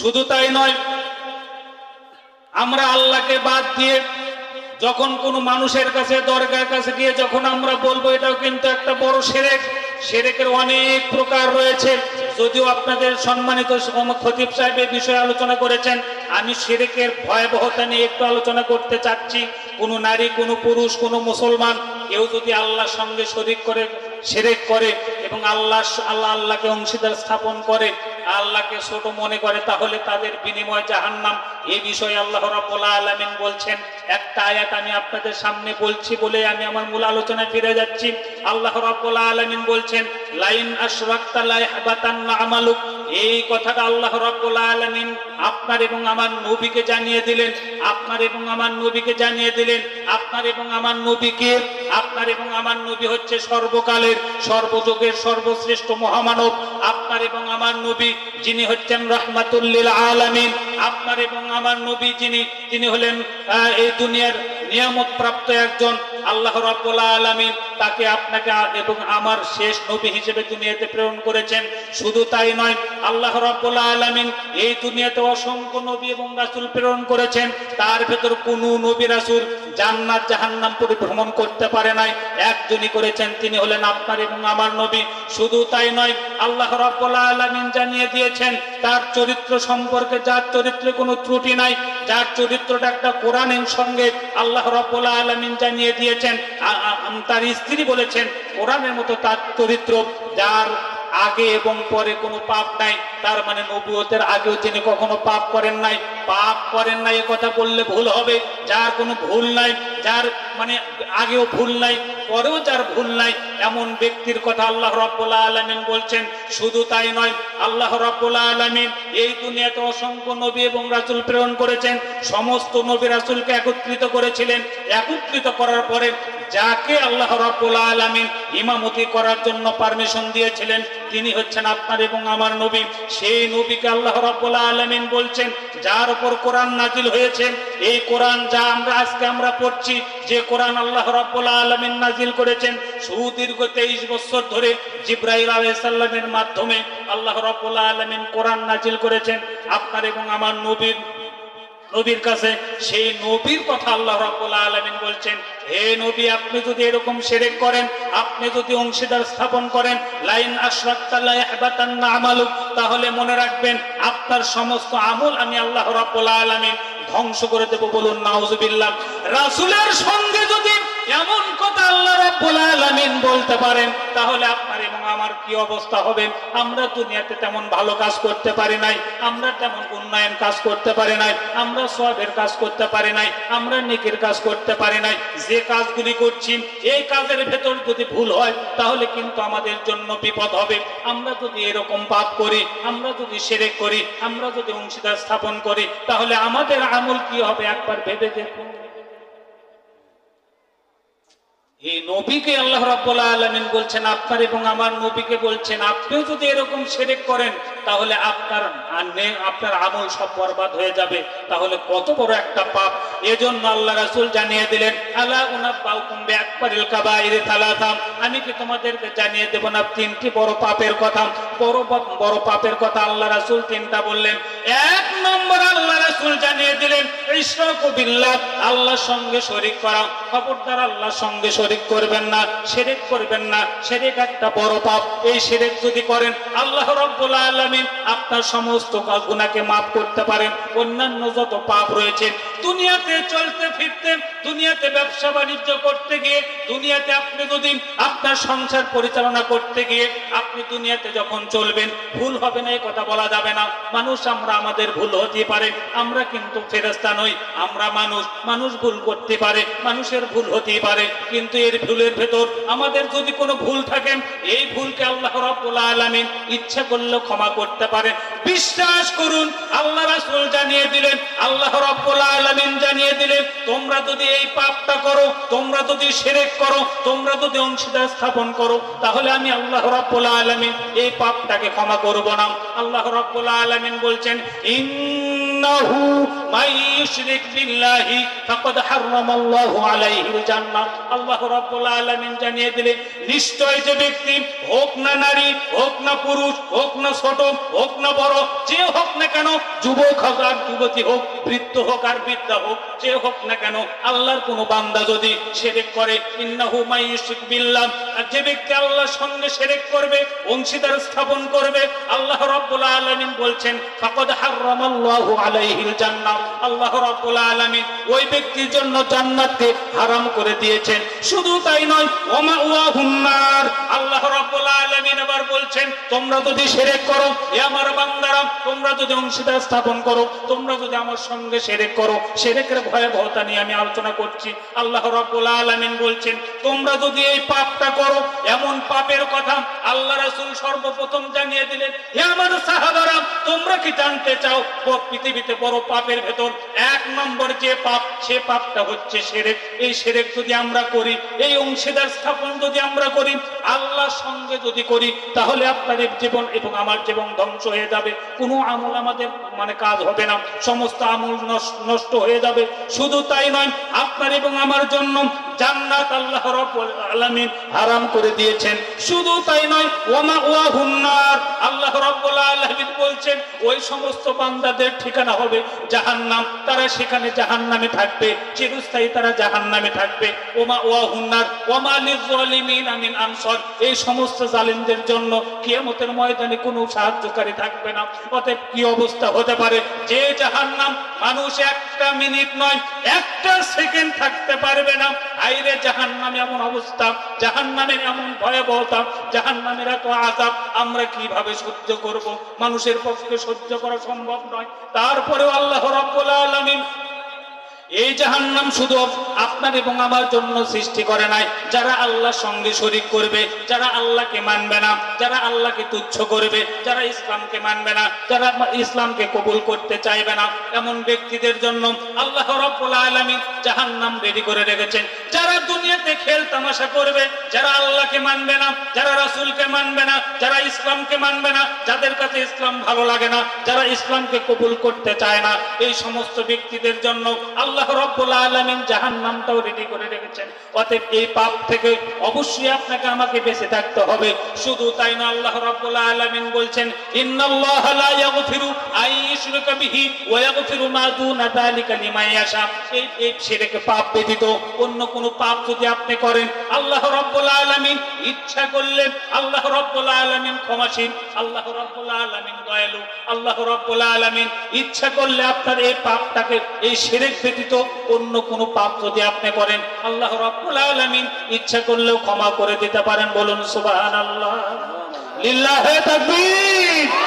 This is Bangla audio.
শুধু তাই নয়, আমরা আল্লাহকে বাদ দিয়ে যখন কোনো মানুষের কাছে, দরগার কাছে গিয়ে যখন আমরা বলব, এটাও কিন্তু একটা বড় সেরেক, সেরেকের অনেক প্রকার রয়েছে। যদিও আপনাদের সম্মানিত খতিব সাহেব এই বিষয়ে আলোচনা করেছেন, আমি সেরেকের ভয়াবহতা নিয়ে একটু আলোচনা করতে চাচ্ছি। কোনো নারী, কোনো পুরুষ, কোনো মুসলমান, কেউ যদি আল্লাহর সঙ্গে শরিক করে সেরেক করে এবং আল্লাহ আল্লাহ আল্লাহকে অংশীদার স্থাপন করে, আল্লাহকে ছোট মনে করে, তাহলে তাদের বিনিময় জাহান্নাম। এই বিষয়ে আল্লাহ রাব্বুল আলামিন বলছেন, একটা আয়াত আমি আপনাদের সামনে বলছি বলে আমি আমার মূল আলোচনায় ফিরে যাচ্ছি। আল্লাহ রাব্বুল আলামিন বলছেন, লাইন আশরাকতা লা আমালুক। এই কথাটা আল্লাহ রাব্বুল আলামিন আপনার এবং আমার নবীকে জানিয়ে দিলেন, আপনার এবং আমার নবীকে জানিয়ে দিলেন, আপনার এবং আমার নবীকে, আপনার এবং আমার নবী হচ্ছে সর্বকালের, সর্বযুগের সর্বশ্রেষ্ঠ মহামানব, আপনার এবং আমার নবী যিনি হচ্ছেন রহমাতুল্লিল আলামিন, আপনার এবং আমার নবী যিনি তিনি হলেন এই দুনিয়ার নিয়ামত প্রাপ্ত একজন আল্লাহ রাব্বুল আলামিন। তাকে আপনাকে এবং আমার শেষ নবী হিসেবে দুনিয়াতে প্রেরণ করেছেন। শুধু তাই নয়, আল্লাহ রাব্বুল আলামিন এই দুনিয়াতে অসংখ্য নবী এবং রাসূল প্রেরণ করেছেন। তার ভেতর কোনো নবী রাসূল জান্নাত, জাহান্নাম পরিভ্রমণ করতে পারে নাই। একজনই করেছেন, তিনি হলেন আপনার এবং আমার নবী। শুধু তাই নয়, আল্লাহ রাব্বুল আলামিন জানিয়ে দিয়েছেন, তার চরিত্র সম্পর্কে যার চরিত্রে কোনো ত্রুটি নাই, যার চরিত্রটা একটা কোরআনের সঙ্গে আল্লাহ রাব্বুল আলামিন জানিয়ে দিয়েছেন। তার স্ত্রী বলেছেন, কোরআনের মতো তার চরিত্র যার আগে এবং পরে কোনো পাপ নাই, তার মানে নবুয়তের আগেও তিনি কখনো পাপ করেন নাই। পাপ করেন নাই এ কথা বললে ভুল হবে, যার কোনো ভুল নাই, যার মানে আগেও ভুল নাই পরেও যার ভুল নাই, এমন ব্যক্তির কথা আল্লাহ রাব্বুল আলামিন বলছেন, শুধু তাই নয়, আল্লাহ রাব্বুল আলামিন এই দুনিয়াতে অসংখ্য নবী এবং রাসুল প্রেরণ করেছেন, সমস্ত নবী রাসুলকে একত্রিত করেছিলেন, একত্রিত করার পরে যাকে আল্লাহ রাব্বুল আলামিন ইমামতি করার জন্য পারমিশন দিয়েছিলেন, তিনি হচ্ছেন আপনার এবং আমার নবী। সেই নবীকে আল্লাহ রাব্বুল আলামিন বলছেন, যার উপর কোরআন নাজিল হয়েছে, এই কোরআন যা আমরা আজকে আমরা পড়ছি, যে কোরআন আল্লাহ রাব্বুল আলামিন নাজিল করেছেন সুদীর্ঘ তেইশ বছর ধরে জিব্রাইল আলাইহিস সালামের মাধ্যমে আল্লাহ রাব্বুল আলামিন কোরআন নাজিল করেছেন। আপনার এবং আমার নবীর নবীর কাছে সেই নবীর কথা আল্লাহ রাব্বুল আলামিন বলছেন, হে নবী, আপনি যদি এরকম শিরক করেন, আপনি যদি অংশীদার স্থাপন করেন, লাইন আমালুক তাহলে মনে রাখবেন আপনার সমস্ত আমল আমি আল্লাহ রাব্বুল আলামিন ধ্বংস করে দেবো বলুন, নাউজুবিল্লাহ। রাসুলের সঙ্গে এমন কথা আল্লাহ রাব্বুল আলামিন বলতে পারেন, তাহলে আপনার এবং আমার কি অবস্থা হবে? আমরা দুনিয়াতে তেমন ভালো কাজ করতে পারি নাই, আমরা তেমন উন্নয়ন কাজ করতে পারি নাই, আমরা সবের কাজ করতে পারি নাই, আমরা নেকের কাজ করতে পারি নাই, যে কাজগুলি করছি, এই কাজের ভেতর যদি ভুল হয়, তাহলে কিন্তু আমাদের জন্য বিপদ হবে। আমরা যদি এরকম পাপ করি, আমরা যদি সেরেক করি, আমরা যদি অংশীদার স্থাপন করি, তাহলে আমাদের আমল কি হবে? একবার ভেবে দেখুন। এই নবীকে আল্লাহ রাব্বুল আলামিন বলছেন, আপনার এবং আমার নবীকে বলছেন, আপনিও যদি এরকম শিরক করেন তাহলে আপনার আপনার আমল সব বরবাদ হয়ে যাবে। তাহলে কত বড় একটা পাপ। এজন্য আল্লাহ রাসূল জানিয়ে দিলেন, আলা উনাব্বাউকুম বিআকবারিল কাবাইরি তালাতাম আমি কি তোমাদেরকে জানিয়ে দেব না তিনটি বড় পাপের কথা? বড় বড় পাপের কথা আল্লাহ রাসূল তিনটা বললেন। এক নম্বর আল্লাহ রাসূল জানিয়ে দিলেন বিল্লাহ, আল্লাহর সঙ্গে শরীক করা। খবরদার আল্লাহর সঙ্গে শরীক করবেন না, শিরক করবেন না। শিরক একটা বড় পাপ। এই শিরক যদি করেন, আল্লাহ রাব্বুল আলামিন আপনার সমস্ত গুনাহকে maaf করতে পারেন। অন্যান্য যত পাপ রয়েছে দুনিয়াতে চলতে ফিরতে দুনিয়াতে ব্যবসা বাণিজ্য করতে গিয়ে, দুনিয়াতে আপনি যদি আপনার সংসার পরিচালনা করতে গিয়ে আপনি দুনিয়াতে যখন চলবেন, ভুল হবে না এই কথা বলা যাবে না। মানুষ আমরা, আমাদের ভুল হতে পারে। আমরা কিন্তু ফেরেস্তা নই, আমরা মানুষ। মানুষ ভুল করতে পারে, মানুষের ভুল হতেই পারে। কিন্তু এর ভুলের ভেতর আমাদের যদি কোনো ভুল থাকেন এই ভুলকে আল্লাহ রাব্বুল আলামিন ইচ্ছা করলে ক্ষমা করতে পারে। বিশ্বাস করুন, আল্লাহ রাসূল জানিয়ে দিলেন, আল্লাহ রাব্বুল আলামিন জানিয়ে দিলেন, তোমরা যদি এই পাপটা করো, তোমরা যদি সেরেক করো, তোমরা যদি অংশীদার স্থাপন করো, তাহলে আমি আল্লাহ রাব্বুল আলামিন এই পাপটাকে ক্ষমা করব না। আল্লাহ রাব্বুল আলামিন বলছেন, ইন্নাহু মান ইউশরিক বিল্লাহি, ফাকাদ হারামাল্লাহু আলাইহিল জান্নাহ। আল্লাহ রাব্বুল আলামিন জানিয়ে দিলেন, নিশ্চয় যে ব্যক্তি হোক না নারী, হোক না পুরুষ, হোক না ছোট, হোক না বড়, যে হোক না কেন, যুবক হোক আর যুবতী হোক, বৃদ্ধ হোক আর বৃদ্ধা হোক, যে হোক না কেন, আল্লাহর কোনো বান্দা যদি সেরেক করে, ইন্নাহু মাইয়ুশরিক বিল্লাহ। আর যে ব্যক্তি আল্লাহর সঙ্গে সেরেক করবে, অংশীদার স্থাপন করবে, আল্লাহ রাব্বুল আলামিন বলছেন, ফাকাদ হারামাল্লাহু আলাইহিল জান্নাহ। আল্লাহ ওই ব্যক্তির জন্য জান্নাতকে হারাম করে দিয়েছেন। শুধু তাই নয়, ওমা ওয়াহুন নার। আল্লাহ বলছেন, তোমরা যদি করো, এ আমার তোমরা যদি অংশীদার স্থাপন করো, তোমরা যদি আমার সঙ্গে করো ভয়াবহতা নিয়ে আমি আলোচনা করছি। আল্লাহ বলছেন, তোমরা যদি এই পাপটা করো, এমন পাপের কথা আল্লাহ রাসূল সর্বপ্রথম জানিয়ে দিলেন, হে আমার তোমরা কি জানতে চাও, পৃথিবীতে বড় পাপের ভেতর এক নম্বর যে পাপ, সে পাপটা হচ্ছে সেরেক। এই সেরেক যদি আমরা করি, এই অংশীদার স্থাপন যদি আমরা করি, আল্লাহর সঙ্গে যদি করি, তাহলে আপনাদের জীবন এবং আমার জীবন ধ্বংস হয়ে যাবে। কোনো আমল আমাদের মানে কাজ হবে না। সমস্ত আমল নষ্ট- নষ্ট হয়ে যাবে। শুধু তাই নয়, আপনার এবং আমার জন্য জান্নাত আল্লাহ রাব্বুল আলামিন হারাম করে দিয়েছেন। শুধু তাই নয় ওমা ওয়াহুন নার। আল্লাহ রাব্বুল আলামিন বলছেন, ওই সমস্ত বান্দাদের ঠিকানা হবে জাহান্নাম। তারা সেখানে জাহান্নামে থাকবে, চিরস্থায়ী তারা জাহান্নামে থাকবে। ওমা ওয়াহুন নার, ওমা লিযালিমিন মিন আনসার। এই সমস্ত জালিমদের জন্য কিয়ামতের ময়দানে কোনো সাহায্যকারী থাকবে না। অতএব কি অবস্থা হতে পারে? যে জাহান্নাম মানুষ একটা মিনিট নয়, একটা সেকেন্ড থাকতে পারবে না। আইরে জাহান নামে এমন অবস্থা জাহান নামে এমন ভয়াবহতা জাহান নামের এত আজাব আমরা কীভাবে সহ্য করব? মানুষের পক্ষে সহ্য করা সম্ভব নয়। তারপরেও আল্লাহ রব্বুল আলামিন এই জাহান্নাম শুধু আপনার এবং আমার জন্য সৃষ্টি করে নাই। যারা সঙ্গে শরিক করবে, যারা আল্লাহকে মানবে না, যারা আল্লাহকে তুচ্ছ করবে, যারা ইসলামকে মানবে না, যারা ইসলামকে কবুল করতে চাইবে না, এমন ব্যক্তিদের জন্য আল্লাহ রাব্বুল আলামিন জাহান্নাম রেডি করে রেখেছেন। যারা দুনিয়াতে খেল তামাশা করবে, যারা আল্লাহকে মানবে না, যারা রাসূলকে মানবে না, যারা ইসলামকে মানবে না, যাদের কাছে ইসলাম ভালো লাগে না, যারা ইসলামকে কবুল করতে চায় না, এই সমস্ত ব্যক্তিদের জন্য আল্লাহ রব্বুল আলামিন জাহান্নামটাও রেডি করে রেখেছেন। অতএব এই পাপ থেকে অবশ্যই আপনাকে আমাকে বেঁচে থাকতে হবে। শুধু তাই না, আল্লাহ রব্বুল আলামিন বলছেন, ইন্নাল্লাহা লা আন ইউশরাকা বিহি ওয়া মা দুনা যালিকা লিমান ইয়াশা। এই এই পাপ ব্যতীত অন্য কোন পাপ যদি আপনি করেন, আল্লাহ রব্বুল আলামিন ইচ্ছা করলে আল্লাহ রব্বুল আলামিন ক্ষমাশীল, আল্লাহ রব্বুল আলামিন দয়ালু, আল্লাহ রব্বুল আলামিন ইচ্ছা করলে আপনার এই পাপটাকে, এই শিরক ব্যতীত অন্য কোন পাপ যদি আপনি করেন, আল্লাহ রব্বুল আলামিন ইচ্ছা করলেও ক্ষমা করে দিতে পারেন। বলুন, সুবহানাল্লাহ। লিল্লাহে তাকবীর।